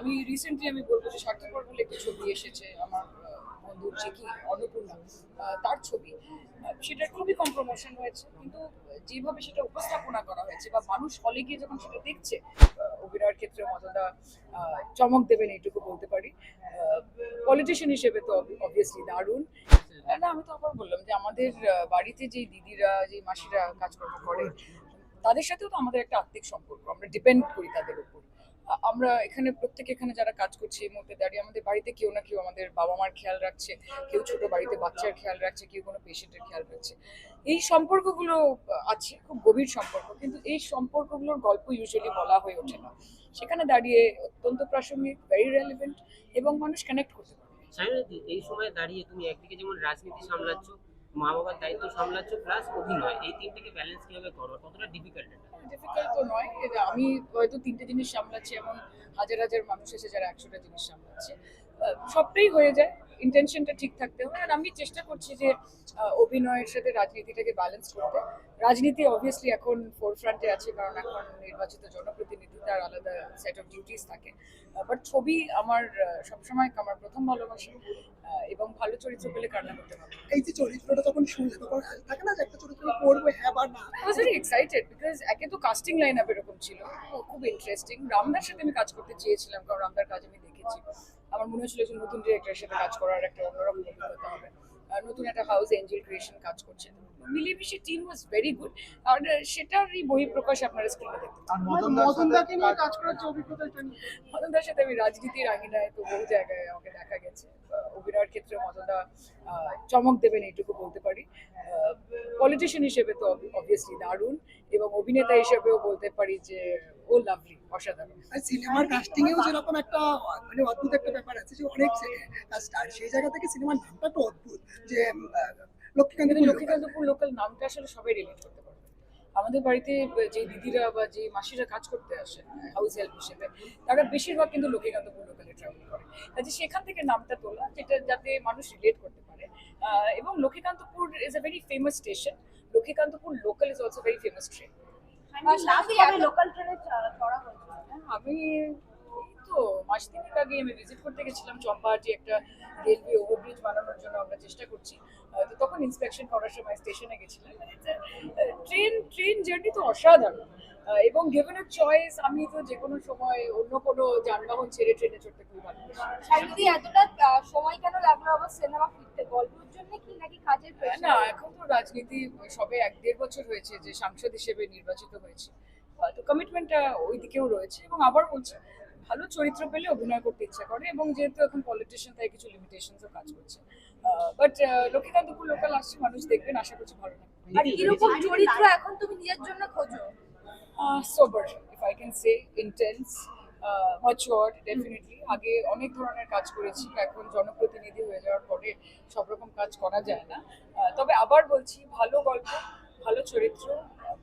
আমি রিসেন্টলি আমি বলব যে স্বার্থপর বলে একটি ছবি এসেছে আমার বন্ধুর যে কি অন্নপূর্ণা তার ছবি। সেটার খুবই কম প্রমোশন হয়েছে, কিন্তু যেভাবে সেটা উপস্থাপনা করা হয়েছে বা মানুষ হলে গিয়ে যখন সেটা দেখছে অভিনয়ের ক্ষেত্রে মতটা চমক দেবেন এইটুকু বলতে পারি। পলিটিশিয়ান হিসেবে তো অবভিয়াসলি দারুণ। না, আমি তো আবার বললাম যে আমাদের বাড়িতে যে দিদিরা যে মাসিরা কাজকর্ম করে তাদের সাথেও তো আমাদের একটা আত্মিক সম্পর্ক, আমরা ডিপেন্ড করি তাদের উপর। আমরা এখানে প্রত্যেকে এখানে যারা কাজ করছি এই মুহূর্তে দাঁড়িয়ে, আমাদের বাড়িতে কেউ না কেউ আমাদের বাবা মার খেয়াল রাখছে, কেউ ছোট বাড়িতে বাচ্চার খেয়াল রাখছে, কেউ কোনো পেশেন্টের খেয়াল রাখছে। এই সম্পর্কগুলো আছে, খুব গভীর সম্পর্ক, কিন্তু এই সম্পর্কগুলোর গল্প ইউজুয়ালি বলা হয়ে ওঠে না। সেখানে দাঁড়িয়ে অত্যন্ত প্রাসঙ্গিক ভেরি রেলিভেন্ট এবং মানুষ কানেক্ট করতে পারে। এই সময় দাঁড়িয়ে তুমি একদিকে যেমন রাজনীতি সামলাচ্ছ মা বাবার দায়িত্ব সামলাচ্ছ প্লাস অভিনয়, এই তিনটাকে ব্যালেন্স কীভাবে করো কতটা ডিফিকাল্ট এটা? ডিফিকাল্ট তো নয়। আমি হয়তো তিনটে জিনিস সামলাচ্ছি, এমন হাজার হাজার মানুষ এসে যারা একশোটা জিনিস সামলাচ্ছে। সবটাই হয়ে যায়। ইন্টেনশনটা ঠিক থাকতে হবে। আর আমি চেষ্টা করছি যে অভিনয়ের সাথে রাজনীতিটাকে ব্যালেন্স করতে। রাজনীতি অবভিয়াসলি এখন ফোরফ্রন্টে আছে কারণ এখন নির্বাচিত জনপ্রতিনিধি তার আলাদা সেট অফ ডিউটিস থাকে। বাট ছবি আমার সবসময় আমার প্রথম ভালোবাসা এবং ভালো চরিত্র পেলে কান্না করতে পারব এই যে চরিত্রটা তখন শুনলে তখন থাকে না যে একটা চরিত্র করব হ্যাঁ বা না? Very excited because একে তো কাস্টিং লাইন আপ এরকম ছিল। খুব ইন্টারেস্টিং রামদার সাথে আমি কাজ করতে চেয়েছিলাম কারণ রামদার কাজ আমি দেখেছি। আমার মনে হচ্ছিল যে নতুন ডিরেক্টরের সাথে কাজ করার একটা অন্যরকম অভিজ্ঞতা হবে। আর নতুন একটা হাউস এঞ্জেল ক্রিয়েশন কাজ করছে। মিলেমিশে টিম ওয়াজ ভেরি গুড আর সেটারই বহিঃপ্রকাশ আপনারা স্ক্রিনে দেখতে মদনদাকে নিয়ে কাজ করার যে অভিজ্ঞতা মদনদার সাথে আমি রাজনীতির আঙিনায় তো বহু জায়গায় আমাকে দেখা গেছে। আহ, অভিনয়ের ক্ষেত্রে মদনদা আহ, চমক দেবেন এইটুকু বলতে পারি। পলিটিশিয়ান হিসেবে তো অবভিয়াসলি দারুণ। এবং অভিনেতা হিসেবেও বলতে পারি যে ও লাভলি অসাধারণ। আর সিনেমার কাস্টিং এও যেরকম একটা মানে অদ্ভুত একটা ব্যাপার আছে যে অনেক সেই জায়গা থেকে সিনেমার নামটা তো অদ্ভুত যে লক্ষ্মীকান্ত লক্ষ্মীকান্তপুর লোকাল নামটা আসলে সবাই রিলেট করতে পারবে। আমাদের বাড়িতে যে দিদিরা বা যে মাসিরা কাজ করতে আসে হাউস হেল্প হিসেবে তারা বেশিরভাগ কিন্তু লক্ষ্মীকান্তপুর লোকালে ট্রাভেল করে। কাজে সেখান থেকে নামটা তোলা যেটা যাতে মানুষ রিলেট করতে পারে। এবং Lakshmikantapur is a very famous station Lakshmikantapur local is also very famous train local ট্রেনে চড়া হয়েছে আমি তো মাস তিনেক আগে আমি ভিজিট করতে গেছিলাম চম্পাহাটি একটা রেলওয়ে ওভারব্রিজ বানানোর জন্য আমরা চেষ্টা করছি। তো তখন ইন্সপেকশন করার সময় স্টেশনে গেছিলাম। ট্রেন ট্রেন জার্নি তো অসাধারণ। এবং গিভেন আ চয়েস আমি তো যে কোনো সময় অন্য কোনো যানবাহন ছেড়ে ট্রেনে চড়তে খুব ভালোবাসি। এতটা সময় কেন লাগল আবার সিনেমা ফিরতে? কি নাকি কাজের না এখন তো রাজনীতি সবে এক দেড় বছর হয়েছে যে সাংসদ হিসেবে নির্বাচিত হয়েছে। তো কমিটমেন্টটা ওই দিকেও রয়েছে এবং আবার বলছি ভালো চরিত্র পেলে অভিনয় করতে ইচ্ছা করে এবং যেহেতু এখন পলিটিশিয়ান তাই কিছু লিমিটেশনসও কাজ করছে। বাট লক্ষ্মীকান্তপুর লোকাল আসছে মানুষ দেখবেন আশা করছি ভালো লাগবে। আর কীরকম চরিত্র এখন তুমি নিজের জন্য খোঁজো? uh, sober, if I can say, intense, definitely আগে অনেক ধরনের কাজ করেছি এখন জনপ্রতিনিধি হয়ে যাওয়ার পরে সব রকম কাজ করা যায় না। তবে আবার বলছি ভালো গল্প ভালো চরিত্র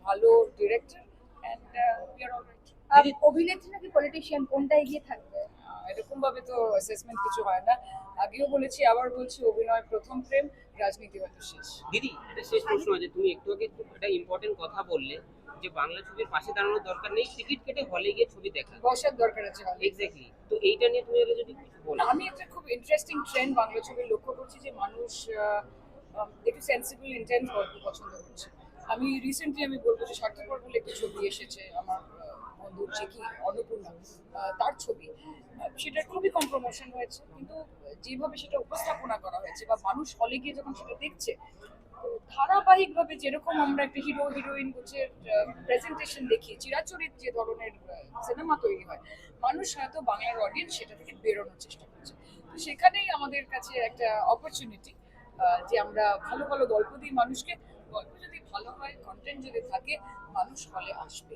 ভালো ডিরেক্টর অ্যান্ড আহ, অভিনেত্রী নাকি পলিটিশিয়ান কোনটা এগিয়ে থাকবে? এরকম ভাবে তো অ্যাসেসমেন্ট কিছু হয় না। আগেও বলেছি আবার বলছি অভিনয় প্রথম প্রেম রাজনীতি হয়তো শেষ। দিদি এটা শেষ প্রশ্ন আছে তুমি একটু আগে একটা ইম্পর্টেন্ট কথা বললে যে বাংলা ছবির পাশে দাঁড়ানোর দরকার নেই টিকিট কেটে হলে গিয়ে ছবি দেখা। বসার দরকার আছে হলে এক্স্যাক্টলি তো এইটা নিয়ে তুমি আগে যদি কিছু বলো। আমি একটা খুব ইন্টারেস্টিং ট্রেন্ড বাংলা ছবির লক্ষ্য করছি যে মানুষ একটু সেন্সিবল ইন্টেন্স গল্প পছন্দ করছে। আমি রিসেন্টলি আমি বলব যে স্বার্থপর বলে একটি ছবি এসেছে আমার। যে কি অন্নপূর্ণা তার ছবি সেটার খুবই কম প্রমোশন হয়েছে। কিন্তু যেভাবে সেটা উপস্থাপনা করা হয়েছে বা মানুষ হলে গিয়ে যখন সেটা দেখছে ধারাবাহিকভাবে যেরকম আমরা একটা হিরো হিরোইন হচ্ছে প্রেজেন্টেশন দেখি, চিরাচরিত যে ধরনের সিনেমা তৈরি হয়, মানুষ হয়তো বাংলার অডিয়েন্স সেটা থেকে বেরোনোর চেষ্টা করছে। তো সেখানেই আমাদের কাছে একটা অপরচুনিটি যে আমরা ভালো ভালো গল্প দিই মানুষকে, গল্প যদি ভালো হয় কন্টেন্ট যদি থাকে, মানুষ হলে আসবে